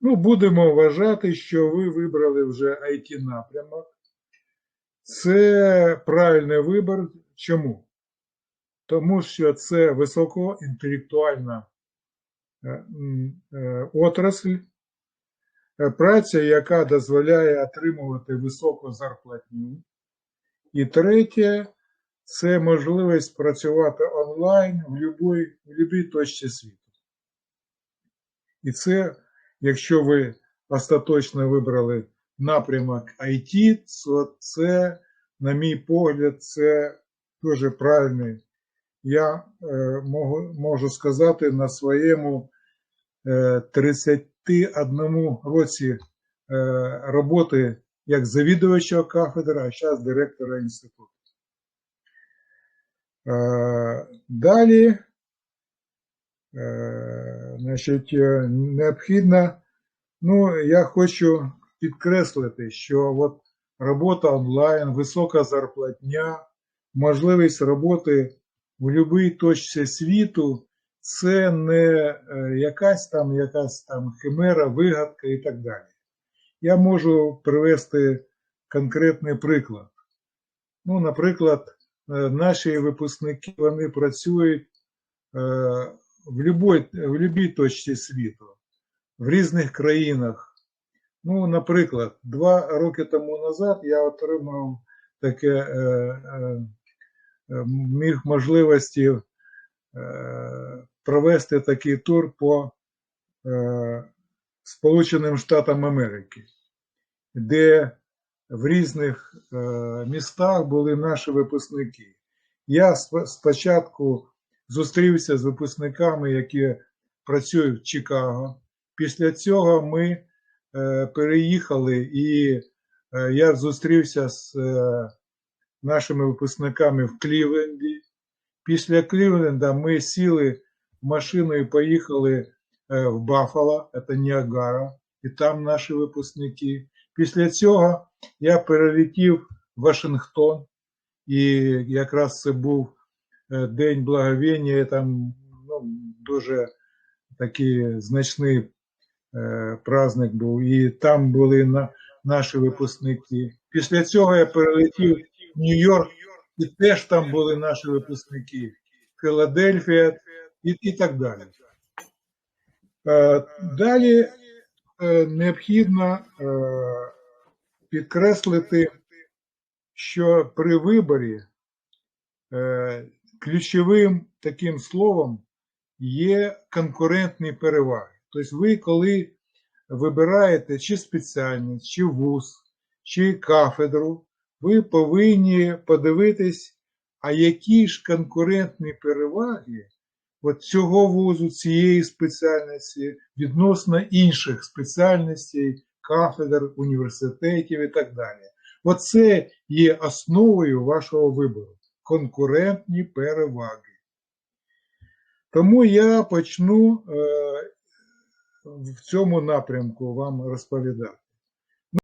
Ну, будемо вважати, що ви вибрали вже IT напрямок. Це правильний вибір. Чому? Тому що це високоінтелектуальна е, е, отрасль, е, праця, яка дозволяє отримувати високу зарплатню. І третє, це можливість працювати онлайн в будь-якій точці світу. І це, якщо ви остаточно вибрали напрямок IT, то це, на мій погляд, це дуже правильний. Я е, можу, можу сказати на своєму е, 31 році е, роботи як завідувача кафедри, а зараз директора інституту. Е, Далі, е, значить, е, необхідно, ну, я хочу підкреслити, що от робота онлайн, висока зарплатня, можливість роботи в будь-якій точці світу це не е, якась там, якась там химера, вигадка і так далі. Я можу привести конкретний приклад. Ну, наприклад, е, наші випускники вони працюють в любой, в любій точці світу, в різних країнах. Ну, наприклад, два роки тому назад я отримав таке е, е, міг можливості е, провести такий тур по е, Сполученим Штатам Америки, де в різних е, містах були наші випускники. Я спочатку зустрівся з випускниками, які працюють в Чикаго. Після цього ми е, переїхали, і е, я зустрівся з е, нашими випускниками в Клівленді. Після Клівленда ми сіли в машину і поїхали в Баффало, це Ніагара, і там наші випускники. Після цього я перелетів в Вашингтон, і якраз це був День Благовіння, там ну, дуже такий значний е, праздник був, і там були на, наші випускники. Після цього я перелетів в Нью-Йорк, і теж там були наші випускники, Філадельфія і, і так далі. Е, Далі е, необхідно е, підкреслити, що при виборі е, ключовим таким словом є конкурентні переваги. Тобто ви, коли вибираєте чи спеціальність, чи вуз, чи кафедру, ви повинні подивитись, а які ж конкурентні переваги от цього вузу, цієї спеціальності відносно інших спеціальностей, кафедр, університетів і так далі. Оце є основою вашого вибору конкурентні переваги. Тому я почну е, в цьому напрямку вам розповідати.